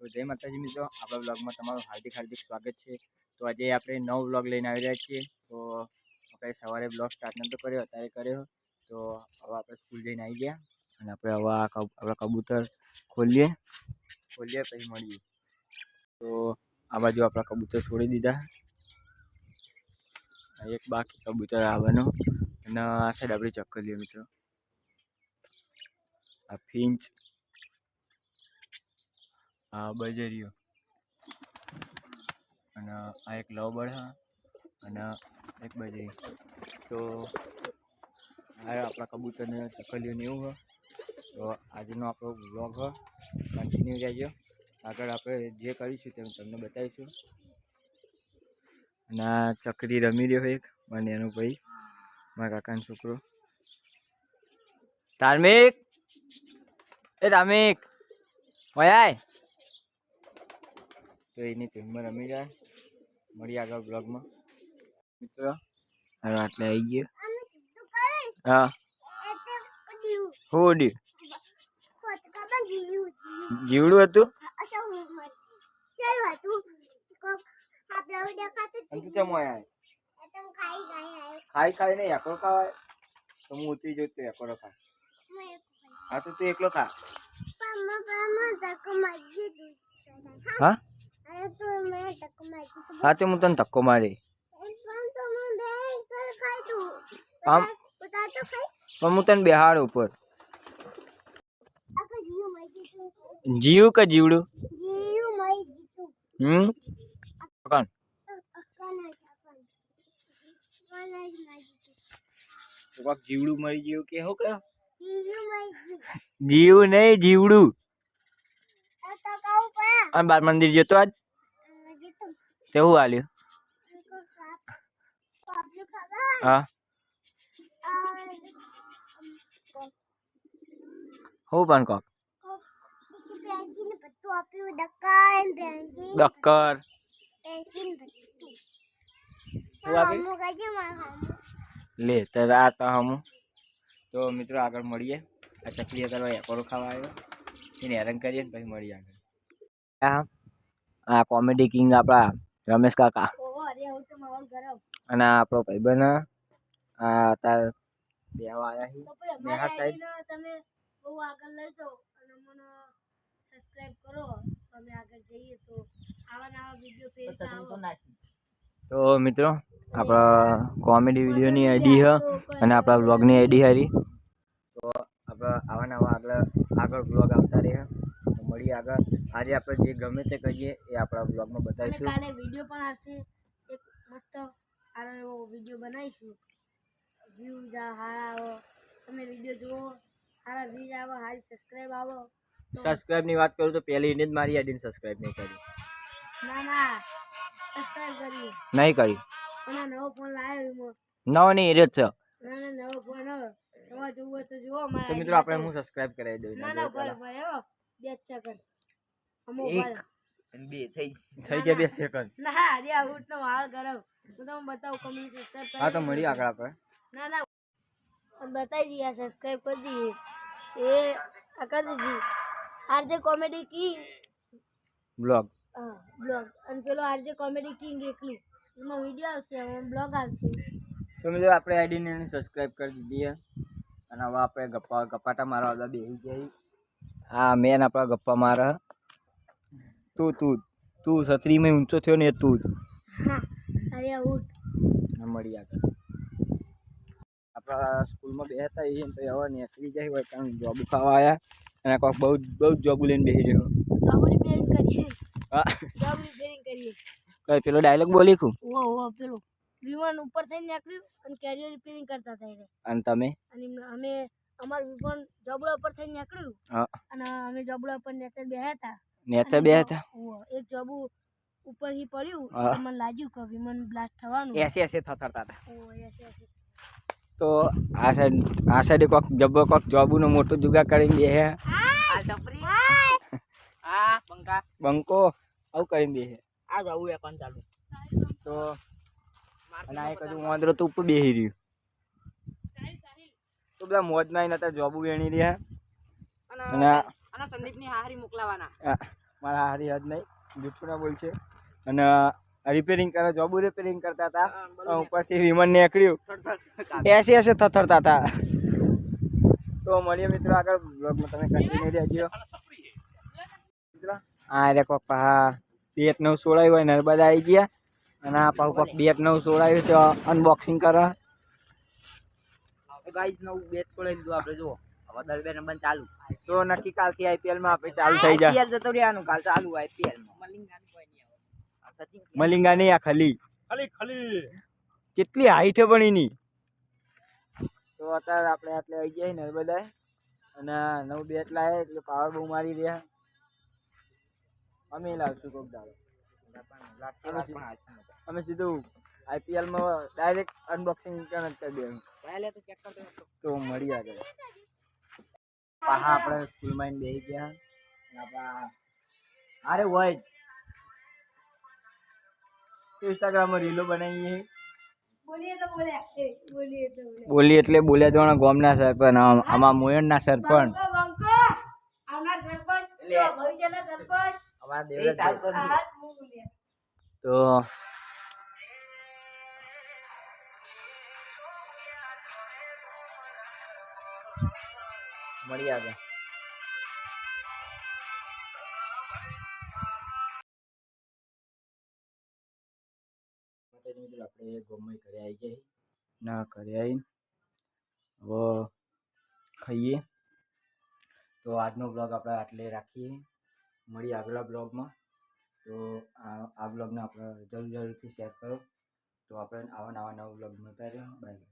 તો જય માતાજી મિત્રો, આપણા બ્લોગમાં તમારું હાર્દિક હાર્દિક સ્વાગત છે. તો આજે આપણે નવો બ્લોગ લઈને આવી રહ્યા છીએ. તો આપણે સવારે બ્લોગ સ્ટાર્ટ નહોતો કર્યો, અત્યારે કર્યો. તો હવે આપણે સ્કૂલ જઈને આવી ગયા અને આપણે હવે આપણા કબૂતર ખોલીએ. ખોલીએ પછી મળીએ. તો આ બાજુ આપણા કબૂતર છોડી દીધા. એક બાકી કબૂતર આવવાનો. અને આ સાઈડ આપણી લઈએ મિત્રો. આ ફિંચ આ બજરીઓ. અને આ એક લવબર્ડ હા, અને એક બજેરી. તો આ આપણા કબૂતરને ચકલીઓને એવું હોય, તો આજનો આપણો હોય કન્ટિન્યુ રહેજો. આગળ આપણે જે કરીશું તે તમને બતાવીશું. અને આ ચકરી રમી રહ્યો એક, મને એનો ભાઈ, મારા કાકાનો છોકરો. ધાર્મિક એ ધાર્મિક ઓયાય તો એની ટીમમાં રમી જાય. મળીએ આગળ બ્લોગમાં મિત્રો હવે આટલે આવી ગયો. હા. હું જીવડું હતું? ખાઈ ખાઈ નહીં એકલો ખાવાય. તો હું ઉતરી જઉં તો એકલો ખા હા તો તું એકલો ખા. હા? હા તો હું તને ધક્કો મારી. આમ પણ હું તને બેહાડ ઉપર. જીવ કે જીવડું? હમ? કોણ જીવડું મરી ગયું કે શું કહ્યું જીવ નહીં જીવડું. અને બાર મંદિર જતો આજ. તે હું આલ્યું? હા. હું પણ કોક? ડક્કર. લે, તો આ તો હમ. તો મિત્રો આગળ મળીએ. આ ચકલીઓ કરવા એકોરો ખાવા આવ્યો. એને હેરાન કરીએ ને પછી મળીએ આગળ. આ કોમેડી કિંગ આપણા રમેશ કાકા. અને આપણો ભાઈબંધ આ તાર બેવા આવ્યા છે નેહા સાહેબ. તમે બહુ આગળ લઈ જાઓ અને મને સબસ્ક્રાઇબ કરો. તો અમે આગળ જઈએ તો આવા નવા વીડિયો ફેર આવો. તો મિત્રો આપણા કોમેડી વિડીયોની આઈડી હ અને આપણા બ્લોગની આઈડી હારી. તો આપણા આવા નવા આગળ આગળ બ્લોગ આવતા રહે. તો આગળ આજે આપણે જે ગમે તે કહીએ એ આપણા બ્લોગમાં બતાવીશું. કાલે વીડિયો પણ આવશે. એક મસ્ત સારો એવો વીડિયો બનાવીશું. વ્યૂઝ સારા આવો. તમે વીડિયો જુઓ. સારા વ્યૂઝ આવો સારી સબસ્ક્રાઈબ આવો. સબસ્ક્રાઈબની વાત કરું તો પહેલી એને જ મારી આઈડીને સબસ્ક્રાઈબ નહીં કરી. ના ના. સબસ્ક્રાઈબ કરી. નહીં કરી. અને નવો ફોન લાવ્યો નવો નહીં એ જ છે. ના ના નવો ફોન તમારે જોવું તો જુઓ મારા તો મિત્રો આપણે હું સબસ્ક્રાઇબ કરાવી દઉં ના ના એવો બે સેકન્ડ અમો હું બતાવું કમેન્ટ સબસ્ક્રાઇબ હા બતાવી દીયા સબસ્ક્રાઇબ કરી દીએ એ આ કરી કોમેડી કિંગ બ્લોગ હા બ્લોગ અને પેલો આરજે કોમેડી કિંગ એકલું એમાં વીડિયો આવશે એમાં બ્લોગ આવશે. તો આપણે આઈડીને સબસ્ક્રાઇબ કરી દીધી અને હવે આપણે ગપ્પા ગપાટા મારવા બે બેસી જઈએ હા મેન આપણા ગપ્પા મારે. તું તું તું છત્રીમાં ઊંચો થયો ને તું જ. મળી આગળ. આપણા સ્કૂલમાં બે હતા એ તો હવે નીકળી જાય હોય કારણ જોબ ખાવા આવ્યા અને કોઈક બહુ બહુ જોબ લઈને બેસી રહ્યો કઈ પેલો ડાયલોગ બોલી ખું? ઓ ઓ પેલો. વિમાન ઉપર થઈને નીકળ્યું અને કેરિયર રિપેરિંગ કરતા થાય અને તમે? અને અમે અમારું વિમાન જબડા ઉપર થઈને નીકળ્યું. હા. અને અમે જબડા ઉપર નેતે બેહ્યા હતા નેતે બે હતા એક જબુ ઉપરથી પડ્યું. હા. મને લાગ્યું કે વિમાન બ્લાસ્ટ થવાનું. એસી એસી થથરતા હતા. એસે એસે. તો આ સાઈડ આ સાઈડે કોક જબ્બો કોક જોબુનો મોટો જુગા કરીને બેહે. બંકો આવું કરીને બેહે. આ જવું એક ચાલુ તો અને આ એક હજુ વાંદરો તો ઉપર બેસી રહ્યું. બધા મોજમાં આવીને અત્યારે જોબુ વેણી રહ્યા અને અને સંદીપની હારી મોકલાવાના. મારા હારી યાદ નહીં જૂઠું ના બોલશે. અને રિપેરિંગ કરે જોબુ રિપેરિંગ કરતા હતા. ઉપરથી વિમન નીકળ્યું. એસી એસે થથરતા હતા. તો મળીએ મિત્રો આગળ બ્લોગમાં તમે કન્ટિન્યુ રહેજો. હા એટલે કોક પા બેટ નવ સોળાયું હોય નર્મદા આવી ગયા. અને આ પાછું કોક બેટ નવ સોળાયું તો અનબોક્સિંગ કરે. ગાઈસ નવું બેટ છોડાઈ દીધું આપણે જુઓ. હવે દર બે નંબર ચાલુ. તો નક્કી કાલથી આઈપીએલમાં આપણે ચાલુ થઈ જાય આઈપીએલ જતો રહેવાનું કાલ ચાલુ આઈપીએલમાં. મલિંગા નહીં આ ખલી. ખલી ખલી. કેટલી હાઈટ છે પણ એની? તો અત્યારે આપણે આટલે આવી ગયા ને બધા અને નવ બેટ લાવે એટલે પાવર બહુ મારી રહ્યા. અમે લાવશું કોક દાડો. અમે સીધું આઈપીએલમાં ડાયરેક્ટ અનબોક્સિંગ કરી દેવું તો મળી આગળ. પાહા આપણે સ્કૂલમાં બેસી ગયા. આપણા અરે હોય. ઇન્સ્ટાગ્રામમાં રીલો બનાવીએ. બોલીએ તો બોલ્યા એ બોલીએ તો બોલ્યા બોલી એટલે બોલ્યા જોણા ગોમના સરપંચ આમાં મોયણના સરપંચ તો મળી આગળ મિત્રો, આપણે ગોમય ઘરે આવી જઈએ ના, ઘરે આવીને હવે ખાઈએ. તો આજનો બ્લોગ આપણે આટલે રાખીએ. મળીએ આગલા બ્લોગમાં તો આ આ બ્લોગને આપણે જરૂર જરૂરથી શેર કરો. તો આપણે આવા નવા નવા બ્લોગ મળતા રહ્યો બાય